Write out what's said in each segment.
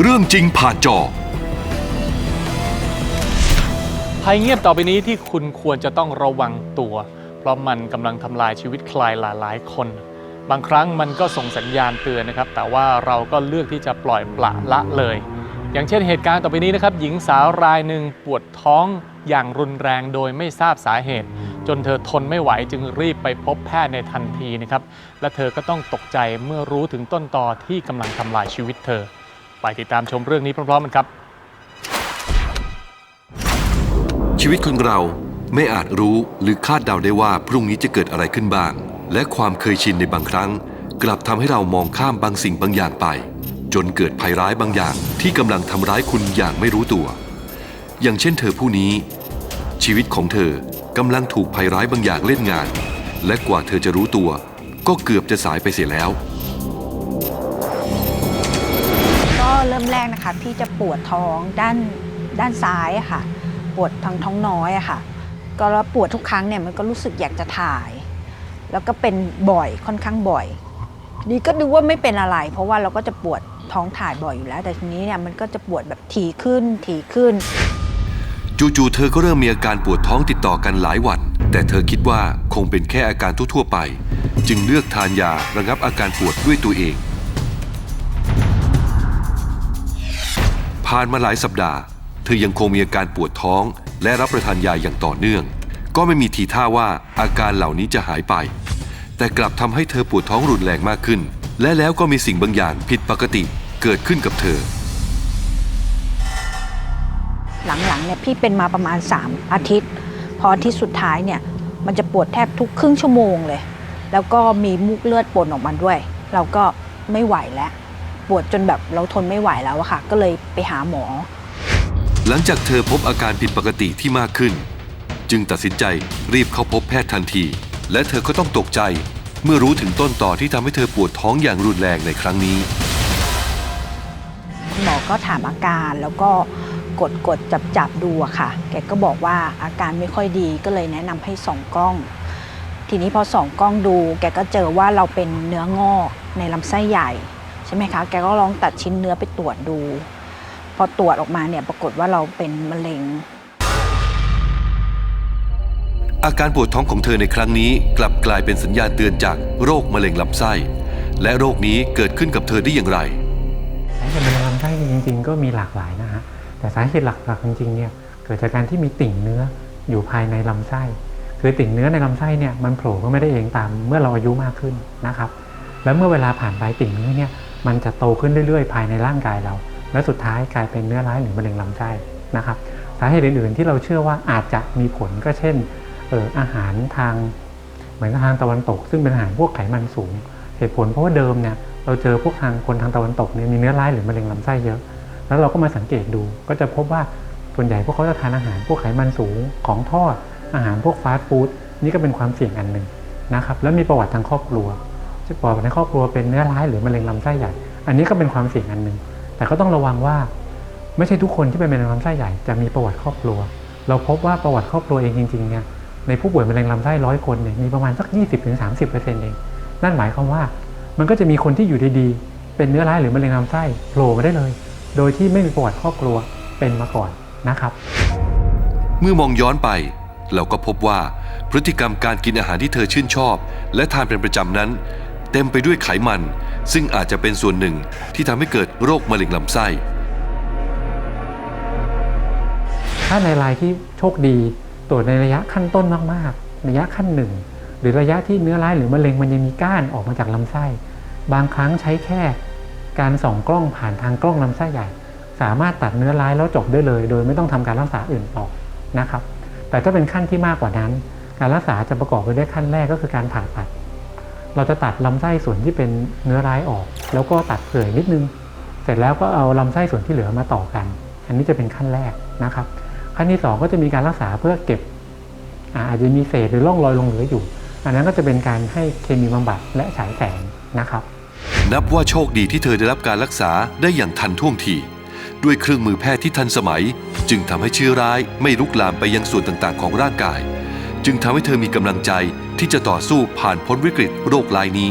เรื่องจริงผ่านจอ ภัยเงียบต่อไปนี้ที่คุณควรจะต้องระวังตัว เพราะมันกำลังทำลายชีวิตใครหลายๆคน บางครั้งมันก็ส่งสัญญาณเตือนนะครับ แต่ว่าเราก็เลือกที่จะปล่อยปละละเลย อย่างเช่นเหตุการณ์ต่อไปนี้นะครับ หญิงสาวรายหนึ่งปวดท้องอย่างรุนแรงโดยไม่ทราบสาเหตุ จนเธอทนไม่ไหวจึงรีบไปพบแพทย์ในทันทีนะครับ และเธอก็ต้องตกใจเมื่อรู้ถึงต้นตอที่กำลังทำลายชีวิตเธอ ไปติดตามชมเรื่องนี้พร้อมๆกันครับ ชีวิตคนเราไม่อาจรู้หรือคาดเดาได้ว่าพรุ่งนี้จะเกิดอะไรขึ้นบ้าง และความเคยชินในบางครั้ง กลับทำให้เรามองข้ามบางสิ่งบางอย่างไป จนเกิดภัยร้ายบางอย่างที่กำลังทำร้ายคุณอย่างไม่รู้ตัว อย่างเช่นเธอผู้นี้ ชีวิตของเธอกำลังถูกภัยร้ายบางอย่างเล่นงาน และกว่าเธอจะรู้ตัว ก็เกือบจะสายไปเสียแล้ว เริ่มแรกนะคะ พี่จะปวดท้องด้านด้านซ้ายค่ะ ปวดทางท้องน้อยค่ะ ก็แล้วปวดทุกครั้งเนี่ยมันก็รู้สึกอยากจะถ่าย แล้วก็เป็นบ่อยค่อนข้างบ่อย ดีก็ดูว่าไม่เป็นอะไร เพราะว่าเราก็จะปวดท้องถ่ายบ่อยอยู่แล้ว แต่ทีนี้เนี่ยมันก็จะปวดแบบถี่ขึ้นถี่ขึ้น จู่ๆเธอก็เริ่มมีอาการปวดท้องติดต่อกันหลายวัน แต่เธอคิดว่าคงเป็นแค่อาการทั่วๆไป จึงเลือกทานยาระงับอาการปวดด้วยตัวเอง ผ่านมาหลายสัปดาห์ เธอยังคงมีอาการปวดท้อง และรับประทานยาอย่างต่อเนื่อง ก็ไม่มีทีท่าว่าอาการเหล่านี้จะหายไป แต่กลับทำให้เธอปวดท้องรุนแรงมากขึ้น และแล้วก็มีสิ่งบางอย่างผิดปกติเกิดขึ้นกับเธอ หลังๆเนี่ยพี่เป็นมาประมาณ 3 อาทิตย์ พออาทิตย์สุดท้ายเนี่ยมันจะปวดแทบทุกครึ่งชั่วโมงเลย แล้วก็มีมุกเลือดปนออกมาด้วย เราก็ไม่ไหวแล้ว ปวดจนแบบเราทนไม่ไหวแล้วอะค่ะ ก็เลยไปหาหมอ หลังจากเธอพบอาการผิดปกติที่มากขึ้น จึงตัดสินใจรีบเข้าพบแพทย์ทันที และเธอก็ต้องตกใจ เมื่อรู้ถึงต้นต่อที่ทำให้เธอปวดท้องอย่างรุนแรงในครั้งนี้ หมอก็ถามอาการแล้วก็กดกดจับจับดูอะค่ะ แกก็บอกว่าอาการไม่ค่อยดีก็เลยแนะนำให้ส่องกล้อง ทีนี้พอส่องกล้องดู แกก็เจอว่าเราเป็นเนื้องอกในลำไส้ใหญ่ใช่ไหมคะ แกก็ลองตัดชิ้นเนื้อไปตรวจดู พอตรวจออกมาเนี่ยปรากฏว่าเราเป็นมะเร็ง อาการปวดท้องของเธอในครั้งนี้ กลับกลายเป็นสัญญาณเตือนจากโรคมะเร็งลำไส้ และโรคนี้เกิดขึ้นกับเธอได้อย่างไรสาเหตุมะเร็งลำไส้จริง ๆ ก็มีหลากหลายนะฮะแต่สาเหตุหลักๆจริงๆเนี่ยเกิดจากการที่มีติ่งเนื้ออยู่ภายในลำไส้ คือติ่งเนื้อในลำไส้เนี่ยมันโผล่ขึ้นไม่ได้เองตามเมื่อเราอายุมากขึ้นนะครับ แล้วเมื่อเวลาผ่านไปติ่งเนื้อเนี่ย มันจะโตขึ้นเรื่อยๆ ภายในร่างกายเรา และสุดท้ายกลายเป็นเนื้อร้ายหรือมะเร็งลำไส้นะครับสาเหตุอื่นๆที่เราเชื่อว่าอาจจะมีผลก็เช่นเอออาหารทางเหมือนกับทางตะวันตก ซึ่งเป็นอาหารพวกไขมันสูง เหตุผลเพราะว่าเดิมเนี่ยเราเจอพวกทางคนทางตะวันตกเนี่ยมีเนื้อร้ายหรือมะเร็งลำไส้เยอะ แล้วเราก็มาสังเกตดูก็จะพบว่าส่วนใหญ่พวกเขาจะทานอาหารพวกไขมันสูงของทอดอาหารพวกฟาสต์ฟู้ดนี่ก็เป็นความเสี่ยงอันหนึ่งนะครับแล้วมีประวัติทางครอบครัว ประวัติในครอบครัวเป็นเนื้อร้ายหรือมะเร็งลำไส้ใหญ่ อันนี้ก็เป็นความเสี่ยงอันหนึ่งแต่ก็ต้องระวังว่าไม่ใช่ทุกคนที่เป็นมะเร็งลำไส้ใหญ่จะมีประวัติครอบครัว เราพบว่าประวัติครอบครัวเองจริงๆเนี่ยในผู้ป่วยมะเร็งลำไส้ร้อยคนเนี่ยมีประมาณสัก 20-30%เองนั่นหมายความว่ามันก็จะมีคนที่อยู่ดีๆ เป็นเนื้อร้ายหรือมะเร็งลำไส้โผล่มาได้เลย โดยที่ไม่มีประวัติครอบครัวเป็นมาก่อนนะครับ เมื่อมองย้อนไป เราก็พบว่าพฤติกรรมการกินอาหารที่เธอชื่นชอบ และทานเป็นประจำนั้น เต็มไปด้วยไขมัน ซึ่งอาจจะเป็นส่วนหนึ่งที่ทำให้เกิดโรคมะเร็งลำไส้ ถ้าในรายที่โชคดีตรวจในระยะขั้นต้นมากๆ ระยะขั้นหนึ่ง หรือระยะที่เนื้อร้ายหรือมะเร็งมันยังมีก้านออกมาจากลำไส้ บางครั้งใช้แค่การส่องกล้องผ่านทางกล้องลำไส้ใหญ่ สามารถตัดเนื้อร้ายแล้วจบได้เลย โดยไม่ต้องทำการรักษาอื่นต่อนะครับ แต่ถ้าเป็นขั้นที่มากกว่านั้น การรักษาจะประกอบไปด้วยขั้นแรกก็คือการผ่าตัด เราจะตัดลำไส้ส่วนที่เป็นเนื้อร้ายออก แล้วก็ตัดเผื่อนิดนึง เสร็จแล้วก็เอาลำไส้ส่วนที่เหลือมาต่อกัน อันนี้จะเป็นขั้นแรกนะครับ ขั้นที่ 2 ก็จะมีการรักษาเพื่อเก็บอาอาจจะมีเศษหรือร่องรอยลงเหลืออยู่ อันนั้นก็จะเป็นการให้เคมีบำบัดและฉายแสงนะครับ นับว่าโชคดีที่เธอได้รับการรักษาได้อย่างทันท่วงทีด้วยเครื่องมือแพทย์ที่ทันสมัย จึงทำให้เชื้อร้ายไม่ลุกลามไปยังส่วนต่างๆ ของร่างกาย จึงทำให้เธอมีกำลังใจที่จะต่อสู้ผ่านพ้นวิกฤตโรคร้ายนี้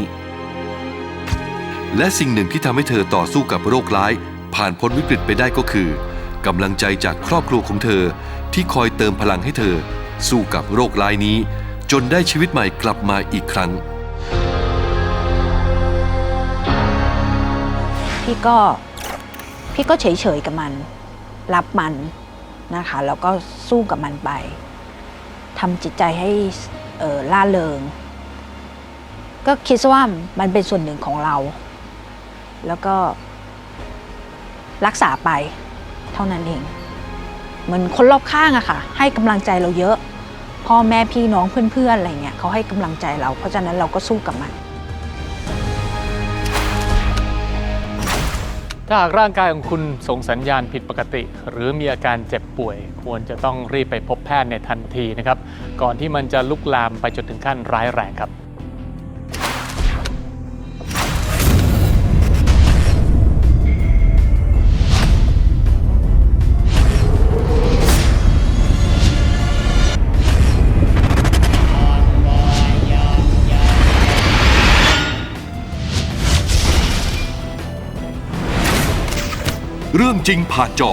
และสิ่งหนึ่งที่ทำให้เธอต่อสู้กับโรคร้าย ผ่านพ้นวิกฤตไปได้ก็คือกำลังใจจากครอบครัวของเธอ ที่คอยเติมพลังให้เธอ สู้กับโรคร้ายนี้ จนได้ชีวิตใหม่กลับมาอีกครั้ง พี่ก็พี่ก็เฉยๆกับมัน รับมันนะคะ แล้วก็สู้กับมันไปทำจิตใจให้ ล่าเริง ก็คิดว่ามันเป็นส่วนหนึ่งของเรา แล้วก็รักษาไปเท่านั้นเอง เหมือนคนรอบข้างอะค่ะ ให้กำลังใจเราเยอะ พ่อแม่พี่น้องเพื่อนๆอะไรเงี้ยเขาให้กำลังใจเรา เพราะฉะนั้นเราก็สู้กับมัน ถ้าหากร่างกายของคุณส่งสัญญาณผิดปกติ หรือมีอาการเจ็บป่วย ควรจะต้องรีบไปพบแพทย์ในทันทีนะครับ ก่อนที่มันจะลุกลามไปจนถึงขั้นร้ายแรงครับ เรื่องจริงผ่านจอ